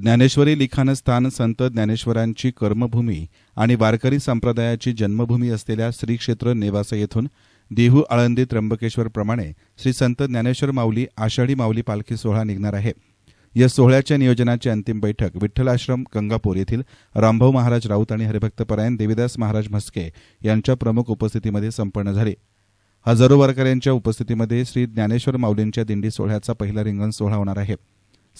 ज्ञानेश्वरी लिखाणस्थान संत ज्ञानेश्वरांची कर्मभूमी आणि वारकरी संप्रदायाची जन्मभूमी असलेल्या श्री क्षेत्र नेवासा येथून देहू आळंदी त्र्यंबकेश्वरप्रमाणे श्री संत ज्ञानेश्वर माऊली आषाढी माऊली पालखी सोहळा निघणार आहे. या सोहळ्याच्या नियोजनाची अंतिम बैठक विठ्ठल आश्रम गंगापूर येथील रामभाऊ महाराज राऊत आणि हरिभक्तपरायण देवीदास महाराज म्हस्के यांच्या प्रमुख उपस्थितीमध्ये संपन्न झाली. हजारो वारकऱ्यांच्या उपस्थितीमध्ये श्री ज्ञानेश्वर माऊलींच्या दिंडी सोहळ्याचा पहिला रिंगण सोहळा होणार आहे.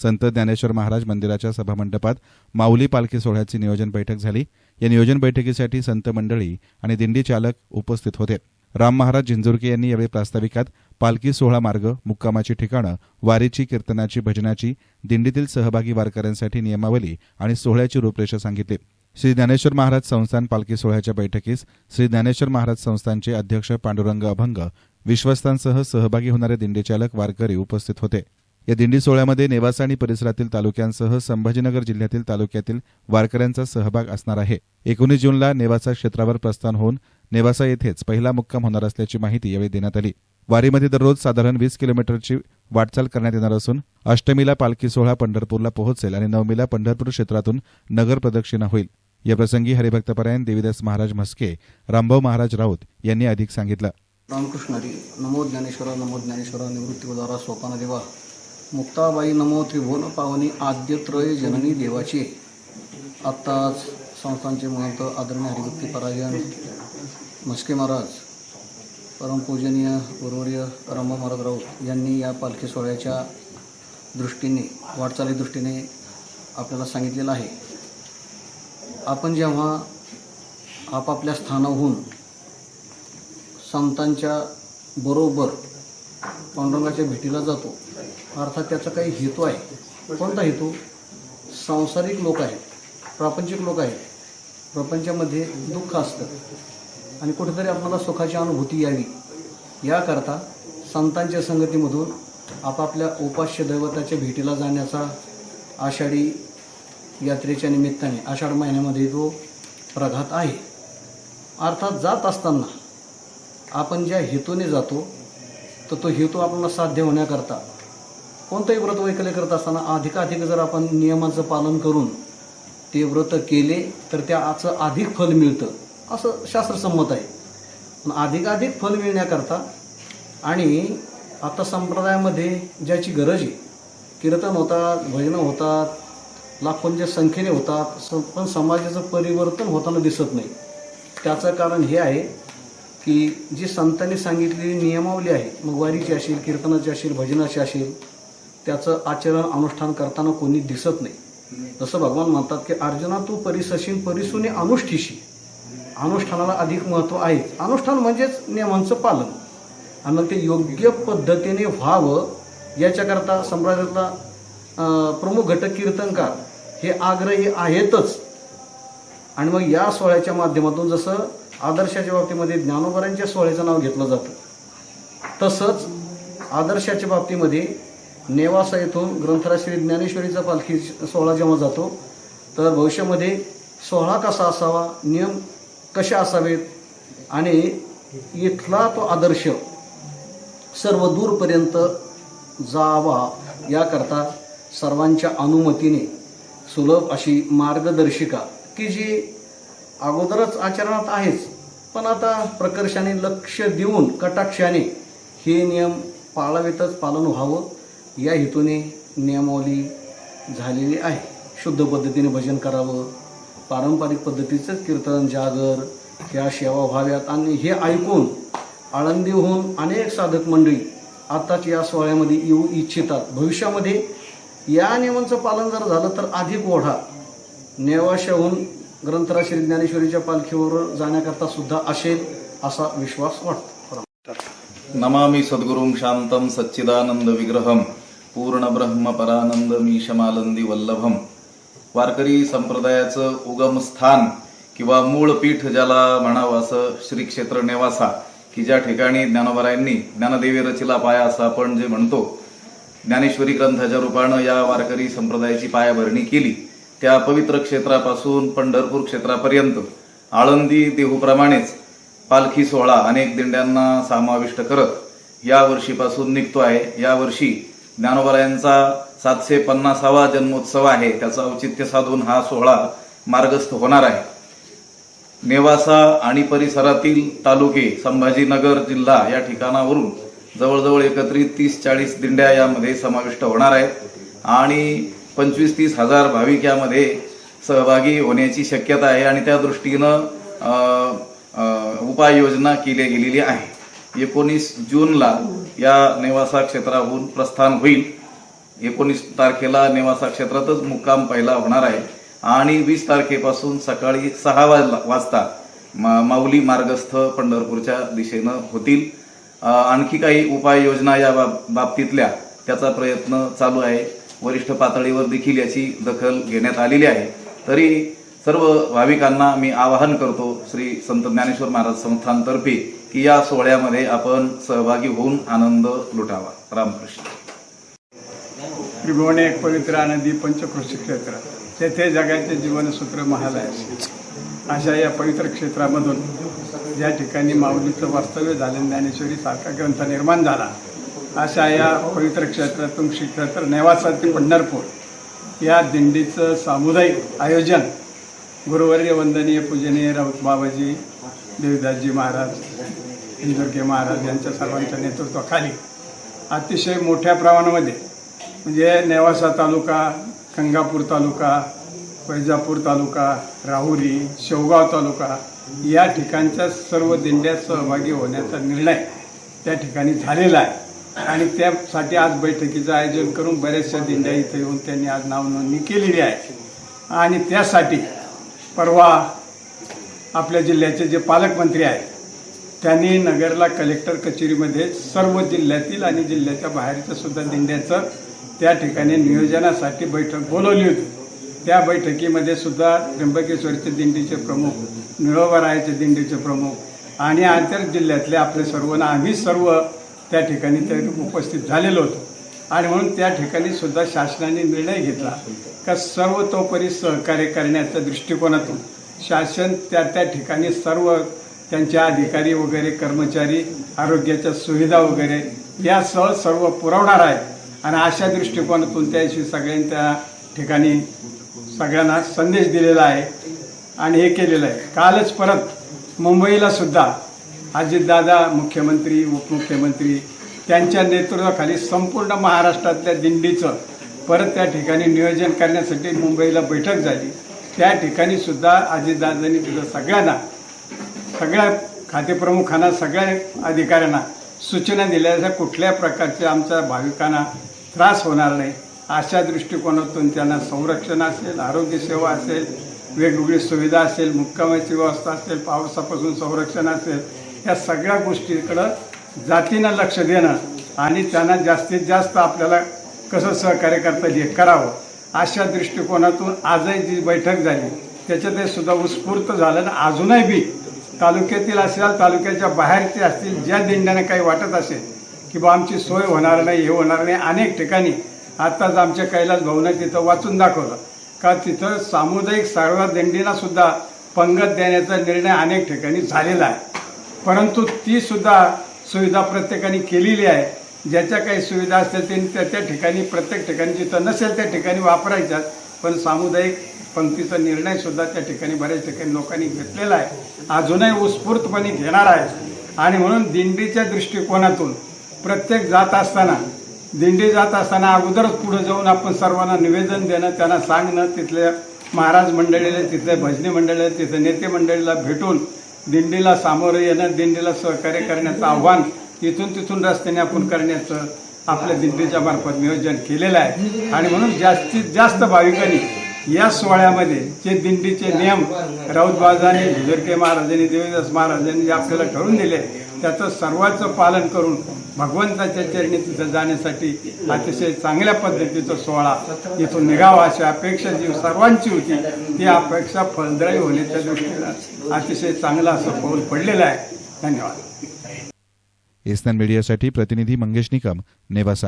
संत ज्ञानेश्वर महाराज मंदिराच्या सभामंडपात माऊली पालखी सोहळ्याची नियोजन बैठक झाली. या नियोजन बैठकीसाठी संत मंडळी आणि दिंडी चालक उपस्थित होते. राम महाराज जिंजुरके यांनी यावेळी प्रास्ताविकात पालखी सोहळा मार्ग मुक्कामाची ठिकाणं वारीची कीर्तनाची भजनाची दिंडीतील सहभागी वारकऱ्यांसाठी नियमावली आणि सोहळ्याची रूपरेषा सांगितली. श्री ज्ञानेश्वर महाराज संस्थान पालखी सोहळ्याच्या बैठकीस श्री ज्ञानेश्वर महाराज संस्थानचे अध्यक्ष पांडुरंग अभंग विश्वस्तांसह सहभागी होणारे दिंडीचालक वारकरी उपस्थित होते. या दिंडी सोहळ्यामध्ये नेवासा आणि परिसरातील तालुक्यांसह संभाजीनगर जिल्ह्यातील तालुक्यातील वारकऱ्यांचा सहभाग असणार आहे. एकोणीस जूनला नेवासा क्षेत्रावर प्रस्थान होऊन नेवासा येथेच पहिला मुक्काम होणार असल्याची माहिती यावेळी देण्यात आली. वारीमध्ये दररोज साधारण वीस किलोमीटरची वाटचाल करण्यात येणार असून अष्टमीला पालखी सोहळा पंढरपूरला पोहोचेल आणि नवमीला पंढरपूर क्षेत्रातून नगर प्रदक्षिणा होईल. या प्रसंगी हरिभक्तपरायण देवीदास महाराज म्हस्के रामभाऊ महाराज राऊत यांनी अधिक सांगितलं. रामकृष्ण हरी नमो ज्ञानेश्वरा नमो ज्ञानेश्वरा निवृत्ती उदारा सोपान देवा. मुक्ताबाई नमो त्रिभुवन पावनी आद्यत्रय जननी देवाची. आत्ताच संस्थांचे महंत आदरणीय हरिभक्ती परायण म्हस्के महाराज परमपूजनीय गुरुवर्य रामभाऊ महाराज राऊत यांनी या पालखी सोहळ्याच्या दृष्टीने वाटचाली दृष्टीने आपल्याला सांगितलेलं आहे. आपण जेव्हा आपापल्या स्थानाहून संतांच्या बरोबर पांडुरंगाच्या भेटीला जातो अर्थात त्याचा काही हेतू आहे. कोणता हेतू? सांसारिक लोक आहेत. प्रापंचिक लोक आहेत. प्रपंचामध्ये दुःख असतं. आणि कुठेतरी आपल्याला सुखाची अनुभूती यावी. याकरता संतांच्या संगतीमधून आपापल्या उपास्य दैवताच्या भेटीला जाण्याचा आषाढी यात्रेच्या निमित्ताने आषाढ महिन्यामध्ये जो प्रघात आहे. अर्थात जात असताना आपण ज्या हेतूने जातो तर तो हेतू आपल्याला साध्य होण्याकरता कोणतंही व्रत वैकल्य करत असताना अधिकाधिक जर आपण नियमांचं पालन करून ते व्रत केले तर त्याचं अधिक फल मिळतं. असं शास्त्रसंमत आहे. पण अधिकाधिक फल मिळण्याकरता आणि आता संप्रदायामध्ये ज्याची गरज आहे कीर्तन होतात भजनं होतात लाखोंच्या संख्येने होतात स- पण समाजाचं परिवर्तन होताना दिसत नाही. त्याचं कारण हे आहे की जी संतांनी सांगितलेली नियमावली आहे मग वारीची असेल कीर्तनाची असेल भजनाची असेल त्याचं आचरण अनुष्ठान करताना कोणी दिसत नाही. जसं भगवान म्हणतात की अर्जुना तू परिसशील परिसूने अनुष्ठीशी. अनुष्ठानाला अधिक महत्त्व आहे अनुष्ठान म्हणजेच नियमांचं पालन. आणि मग ते योग्य पद्धतीने व्हावं याच्याकरता अं, प्रमुख घटक कीर्तनकार हे आग्रही आहेतच. आणि मग या सोहळ्याच्या माध्यमातून जसं आदर्शाच्या बाबतीमध्ये ज्ञानोबरांच्या सोहळ्याचं नाव घेतलं जातं तसंच आदर्शाच्या बाबतीमध्ये नेवासा येथून ग्रंथराज श्री ज्ञानेश्वरीचा पालखी सोहळा जेव्हा जातो तर भविष्यामध्ये सोहळा कसा असावा नियम कसे असावेत आणि इथला तो आदर्श सर्व दूरपर्यंत जावा याकरता सर्वांच्या अनुमतीने सुलभ अशी मार्गदर्शिका की जी अगोदरच आचरणात आहेच. पण आता प्रकर्षाने लक्ष देऊन कटाक्षाने हे नियम पाळावेतच पालन व्हावं. या हेतूने नियमावली झालेली आहे. शुद्ध पद्धतीने भजन करावं. पारंपरिक पद्धतीचंच कीर्तन जागर ह्या सेवा व्हाव्यात. आणि हे ऐकून आळंदीहून अनेक साधक मंडळी आताच या सोहळ्यामध्ये येऊ इच्छितात. भविष्यामध्ये या नियमांचं पालन जर झालं तर अधिक ओढा नेवाशाहून ग्रंथराज श्री ज्ञानेश्वरीच्या पालखीवर जाण्याकरता सुद्धा असेल असा विश्वास वाटतो. नमामी सद्गुरुं शांतम सच्चिदानंद विग्रहम. पूर्णब्रह्म परानंद मीशमालंदी वल्लभम वारकरी संप्रदायाचं उगम स्थान किंवा मूळ पीठ ज्याला म्हणावं असं श्री क्षेत्र नेवासा की ज्या ठिकाणी ज्ञानोबरायांनी ज्ञानदेवी रचिला पाया असं आपण जे म्हणतो ज्ञानेश्वरी ग्रंथाच्या रूपानं या वारकरी संप्रदायाची पायाभरणी केली. त्या पवित्र क्षेत्रापासून पंढरपूर क्षेत्रापर्यंत आळंदी देहूप्रमाणेच पालखी सोहळा अनेक दिंड्यांना समाविष्ट करत या वर्षीपासून निघतो आहे. या वर्षी ज्ञानोबरायांचा सातशे पन्नासावा जन्मोत्सव आहे. त्याचं औचित्य साधून हा सोहळा मार्गस्थ होणार आहे. नेवासा आणि परिसरातील तालुके संभाजीनगर जिल्हा या ठिकाणावरून जवळजवळ एकत्रित तीस चाळीस दिंड्या यामध्ये समाविष्ट होणार आहेत आणि पंचवीस तीस हजार भाविक यामध्ये सहभागी होण्याची शक्यता आहे आणि त्या दृष्टीनं उपाययोजना केली गेलेली आहे. एकोणीस जूनला या नेवासा क्षेत्राहून प्रस्थान होईल. एकोणीस तारखेला नेवासा क्षेत्रातच मुक्काम पहिला होणार आहे. आणि वीस तारखेपासून सकाळी सहा वाजता मा- माऊली मार्गस्थ पंढरपूरच्या दिशेनं होतील. आणखी काही उपाययोजना या बाब- बाबतीतल्या त्याचा प्रयत्न चालू आहे. वरिष्ठ पातळीवर देखील याची दखल घेण्यात आलेली आहे. तरी सर्व भाविकांना मी आवाहन करतो श्री संत ज्ञानेश्वर महाराज संस्थानतर्फे की या सोहळ्यामध्ये आपण सहभागी होऊन आनंद लुटावा. रामकृष्ण. त्रिभुवने एक पवित्र नदी पंचकृषी क्षेत्र. तेथे जगाचे जीवनसूत्र महालय अशा या पवित्र क्षेत्रामधून ज्या ठिकाणी माऊलीचं वास्तव्य झालं ज्ञानेश्वरी सारखा ग्रंथ निर्माण झाला अशा या पवित्र क्षेत्रातून श्री क्षेत्र नेवासा ते पंढरपूर या दिंडीचं सामुदायिक आयोजन गुरुवर्य वंदनीय पूजनीय राऊत बाबाजी देवदासजी महाराज इंदुर्गे महाराज यांच्या सर्वांच्या नेतृत्वाखाली अतिशय मोठ्या प्रमाणामध्ये म्हणजे नेवासा तालुका गंगापूर तालुका वैजापूर तालुका राहुरी शेवगाव तालुका या ठिकाणच्या सर्व दिंड्यात सहभागी होण्याचा निर्णय त्या ठिकाणी झालेला आहे. आणि त्यासाठी आज बैठकीचं आयोजन करून बऱ्याचशा दिंड्या इथं येऊन त्यांनी आज नावनोंदणी केलेली आहे. आणि त्यासाठी परवा आपल्या जिल्ह्याचे जे पालकमंत्री आहेत त्यांनी नगरला कलेक्टर कचेरीमध्ये सर्व जिल्ह्यातील आणि जिल्ह्याच्या बाहेरच्या सुद्धा दिंड्याचं त्या ठिकाणी नियोजनासाठी बैठक बोलवली होती. त्या बैठकीमध्ये सुद्धा त्र्यंबकेश्वरचे दिंडीचे प्रमुख निळोबरायाचे दिंडीचे प्रमुख आणि आंतर जिल्ह्यातले आपले सर्व ना आम्ही सर्व त्या ठिकाणी ते उपस्थित झालेलो होतो. आणि म्हणून त्या ठिकाणी सुद्धा शासनाने निर्णय घेतला का सर्वतोपरी सहकार्य करण्याच्या दृष्टिकोनातून शासन त्या त्या ठिकाणी सर्व त्यांचे अधिकारी वगैरे कर्मचारी आरोग्याच्या सुविधा वगैरे यासह सर्व पुरवणार आहे. आणि अशा दृष्टिकोनातून त्याशी सगळ्यांनी त्या ठिकाणी सगळ्यांना संदेश दिलेला आहे आणि हे केलेलं आहे. कालच परत मुंबईला सुद्धा अजितदादा मुख्यमंत्री उपमुख्यमंत्री त्यांच्या नेतृत्वाखाली संपूर्ण महाराष्ट्रातल्या दिंडीचं परत त्या ठिकाणी नियोजन करण्यासाठी मुंबईला बैठक झाली. त्या ठिकाणी सुद्धा अजितदादांनी तिथं सगळ्यांना सगळ्या खातेप्रमुखांना सगळ्या अधिकाऱ्यांना सूचना दिल्या कुठल्या प्रकारच्या आमच्या भाविकांना त्रास होणार नाही. अशा दृष्टिकोनातून त्यांना संरक्षण असेल आरोग्य सेवा असेल वेगवेगळी सुविधा असेल मुक्कामाची व्यवस्था असेल पावसापासून संरक्षण असेल या सगळ्या गोष्टीकडं जातीनं लक्ष देणं आणि त्यांना जास्तीत जास्त आपल्याला कसं सहकार्य करता येईल हे करावं अशा दृष्टिकोनातून आजही जी बैठक झाली त्याच्यात सुद्धा उत्स्फूर्त झालं आणि अजूनही बी तालुक्यातील असेल तालुक्याच्या बाहेरचे असतील ज्या दिंड्याने काही वाटत असेल की बा आमची सोय होणार नाही हे होणार नाही अनेक ठिकाणी आत्ताच आमच्या कैलास भाऊनं तिथं वाचून दाखवलं. का तिथं सामुदायिक सर्व दिंडीला सुद्धा पंगत देण्याचा निर्णय अनेक ठिकाणी झालेला आहे. परंतु ती सुद्धा सुविधा प्रत्येकाने केलेली आहे. ज्याच्या काही सुविधा असतील त्या त्या ठिकाणी प्रत्येक ठिकाणी जिथं नसेल त्या ठिकाणी वापरायच्यात. पण सामुदायिक पंक्तीचा निर्णय सुद्धा त्या ठिकाणी बऱ्याच ठिकाणी लोकांनी घेतलेला आहे. अजूनही उत्स्फूर्तपणे घेणार आहे. आणि म्हणून दिंडीच्या दृष्टिकोनातून प्रत्येक जात असताना दिंडी जात असताना अगोदरच पुढे जाऊन आपण सर्वांना निवेदन देणं त्यांना सांगणं तिथल्या महाराज मंडळीला तिथल्या भजनी मंडळीला तिथल्या नेते मंडळीला भेटून दिंडीला सामोरं येणं दिंडीला सहकार्य करण्याचं आव्हान तिथून तिथून रस्त्याने आपण करण्याचं आपल्या दिंडीच्या मार्फत नियोजन केलेलं आहे. आणि म्हणून जास्तीत जास्त भाविकांनी या सोहळ्यामध्ये जे दिंडीचे नियम राऊत बाजाने झुजरके महाराजांनी देवीदास महाराजांनी जे आपल्याला ठरवून दिले त्याचं सर्वांचं पालन करून भगवंताच्या चरणी तिथं जाण्यासाठी अतिशय चांगल्या पद्धतीचा सोहळा इथून निघावा अशी अपेक्षा जी सर्वांची होती ती अपेक्षा फलदायी होण्याच्या दृष्टीनं अतिशय चांगलं असं पाऊल पडलेलं आहे. धन्यवाद. एसनान मीडियासाठी प्रतिनिधी मंगेश निकम नेवासा.